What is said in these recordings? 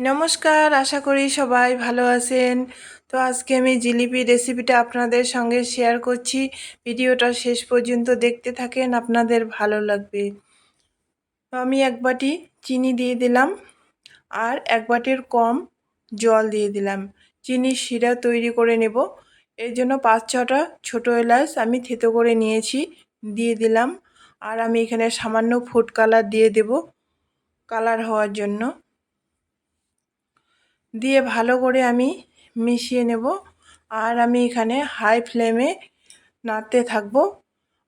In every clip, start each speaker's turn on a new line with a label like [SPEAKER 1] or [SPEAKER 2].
[SPEAKER 1] নমস্কার, আশা করি সবাই ভালো আছেন। তো আজকে আমি জিলিপি রেসিপিটা আপনাদের সঙ্গে শেয়ার করছি। ভিডিওটা শেষ পর্যন্ত দেখতে থাকেন, আপনাদের ভালো লাগবে। তো আমি এক বাটি চিনি দিয়ে দিলাম আর এক বাটির কম জল দিয়ে দিলাম। চিনির শিরা তৈরি করে নেব। এর জন্য পাঁচ ছটা ছোটো এলাচ আমি থেতো করে নিয়েছি, দিয়ে দিলাম। আর আমি এখানে সামান্য ফুড কালার দিয়ে দেব, কালার হওয়ার জন্য। দিয়ে ভালো করে আমি মিশিয়ে নেব। আর আমি এখানে হাই ফ্লেমে নাড়তে থাকব।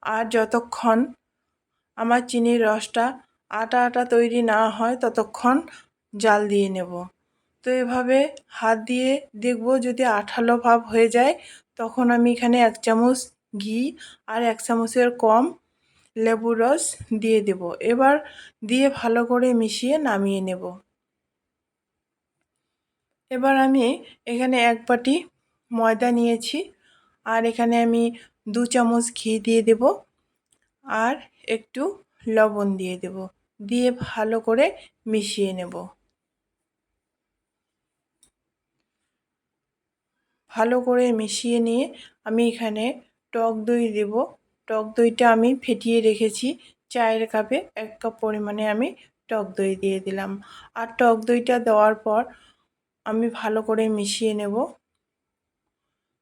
[SPEAKER 1] আর যতক্ষণ আমার চিনির রসটা আটা আটা তৈরি না হয়, ততক্ষণ জাল দিয়ে নেব। তো এভাবে হাত দিয়ে দেখব যদি আঠালো ভাব হয়ে যায়, তখন আমি এখানে এক চামচ ঘি আর এক চামচের কম লেবুর রস দিয়ে দেব। এবার দিয়ে ভালো করে মিশিয়ে নামিয়ে নেব। এবার আমি এখানে এক বাটি ময়দা নিয়েছি, আর এখানে আমি দু চামচ ঘি দিয়ে দেব, আর একটু লবণ দিয়ে দেব, দিয়ে ভালো করে মিশিয়ে নেব। ভালো করে মিশিয়ে নিয়ে আমি এখানে টক দই দেব। টক দইটা আমি ফেটিয়ে রেখেছি, চায়ের কাপে এক কাপ পরিমাণে আমি টক দই দিয়ে দিলাম। আর টক দইটা দেওয়ার পর আমি ভালো করে মিশিয়ে নেব।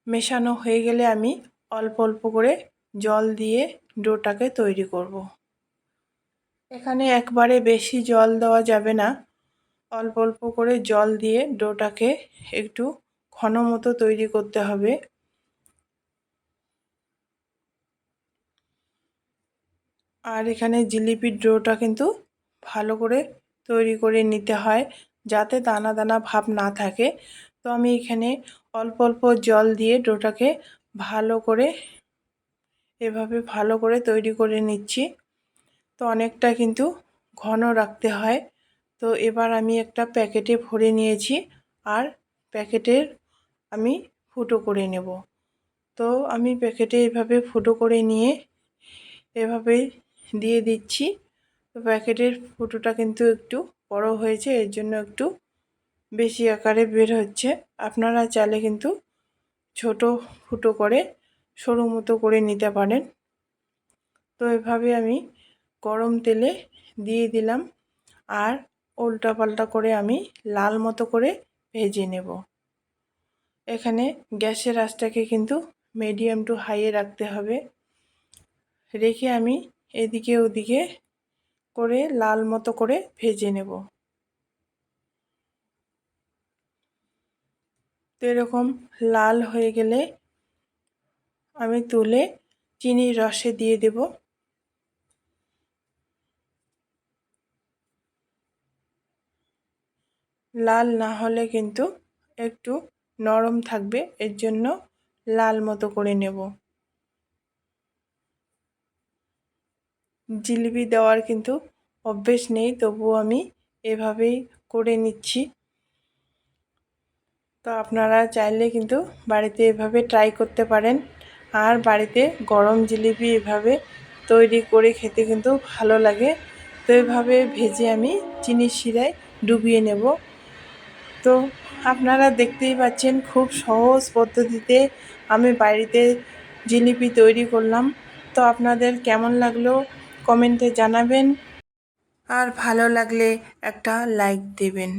[SPEAKER 1] মেশানো হয়ে গেলে আমি অল্প অল্প করে জল দিয়ে ডোটাকে তৈরি করব। এখানে একবারে বেশি জল দেওয়া যাবে না। অল্প অল্প করে জল দিয়ে ডোটাকে একটু ঘন মতো তৈরি করতে হবে। আর এখানে জিলিপির ডোটা কিন্তু ভালো করে তৈরি করে নিতে হয়। যাতে দানা দানা ভাব না থাকে। তো আমি এখানে অল্প অল্প জল দিয়ে ডোটাকে ভালো করে, এভাবে ভালো করে তৈরি করে নিচ্ছি। তো অনেকটা কিন্তু ঘন রাখতে হয়। তো এবার আমি একটা প্যাকেটে ভরে নিয়েছি আর প্যাকেটের আমি ফুটো করে নেব। তো আমি প্যাকেটে এভাবে ফুটো করে নিয়ে এভাবে দিয়ে দিচ্ছি। তো প্যাকেটের ফুটোটা কিন্তু একটু বড় হয়েছে, এর জন্য একটু বেশি আকারে বের হচ্ছে। আপনারা চাইলে কিন্তু ছোট ফুটো করে, সরু মতো করে নিতে পারেন। তো এভাবে আমি গরম তেলে দিয়ে দিলাম আর উল্টা পাল্টা করে আমি লাল মতো করে ভেজে নেব। এখানে গ্যাসের আঁচটাকে কিন্তু মিডিয়াম টু হাইয়ে রাখতে হবে। রেখে আমি এদিকে ওদিকে করে লাল মতো করে ভেজে নেব। তো এরকম লাল হয়ে গেলে আমি তুলে চিনির রসে দিয়ে দেব। লাল না হলে কিন্তু একটু নরম থাকবে, এর জন্য লাল মতো করে নেব। জিলিপি দেওয়ার কিন্তু অভ্যেস নেই, তবুও আমি এভাবেই করে নিচ্ছি। তো আপনারা চাইলে কিন্তু বাড়িতে এভাবে ট্রাই করতে পারেন। আর বাড়িতে গরম জিলিপি এভাবে তৈরি করে খেতে কিন্তু ভালো লাগে। তো এভাবে ভেজে আমি চিনির শিরায় ডুবিয়ে নেব। তো আপনারা দেখতেই পাচ্ছেন খুব সহজ পদ্ধতিতে আমি বাড়িতে জিলিপি তৈরি করলাম। তো আপনাদের কেমন লাগল? কমেন্টে জানাবেন। আর ভালো লাগলে একটা লাইক দেবেন।